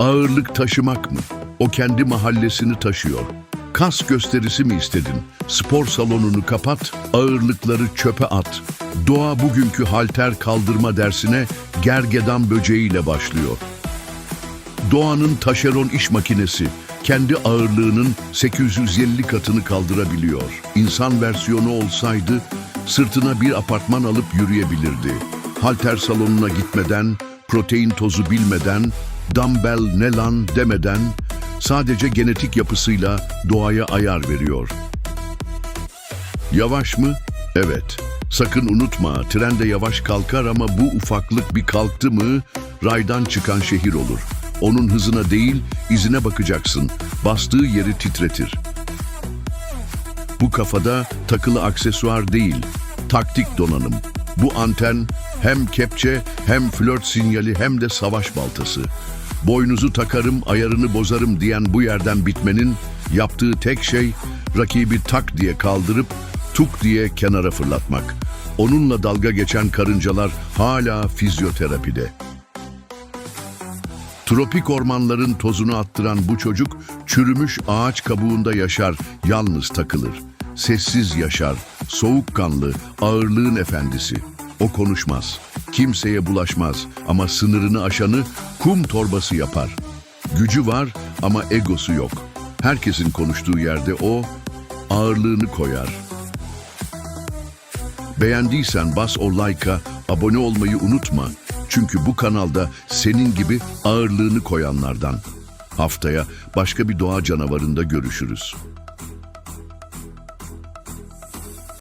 Ağırlık taşımak mı? O kendi mahallesini taşıyor. Kas gösterisi mi istedin? Spor salonunu kapat, ağırlıkları çöpe at. Doğa bugünkü halter kaldırma dersine gergedan böceğiyle başlıyor. Doğanın taşeron iş makinesi kendi ağırlığının 850 katını kaldırabiliyor. İnsan versiyonu olsaydı sırtına bir apartman alıp yürüyebilirdi. Halter salonuna gitmeden, protein tozu bilmeden, dumbbell ne lan demeden sadece genetik yapısıyla doğaya ayar veriyor. Yavaş mı? Evet. Sakın unutma, tren de yavaş kalkar ama bu ufaklık bir kalktı mı raydan çıkan şehir olur. Onun hızına değil, izine bakacaksın. Bastığı yeri titretir. Bu kafada takılı aksesuar değil, taktik donanım. Bu anten hem kepçe hem flört sinyali hem de savaş baltası. Boynuzu takarım, ayarını bozarım diyen bu yerden bitmenin yaptığı tek şey rakibi tak diye kaldırıp tuk diye kenara fırlatmak. Onunla dalga geçen karıncalar hala fizyoterapide. Tropik ormanların tozunu attıran bu çocuk çürümüş ağaç kabuğunda yaşar, yalnız takılır. Sessiz yaşar, soğukkanlı, ağırlığın efendisi. O konuşmaz, kimseye bulaşmaz ama sınırını aşanı kum torbası yapar. Gücü var ama egosu yok. Herkesin konuştuğu yerde o ağırlığını koyar. Beğendiysen bas o like'a, abone olmayı unutma. Çünkü bu kanalda senin gibi ağırlığını koyanlardan. Haftaya başka bir doğa canavarında görüşürüz.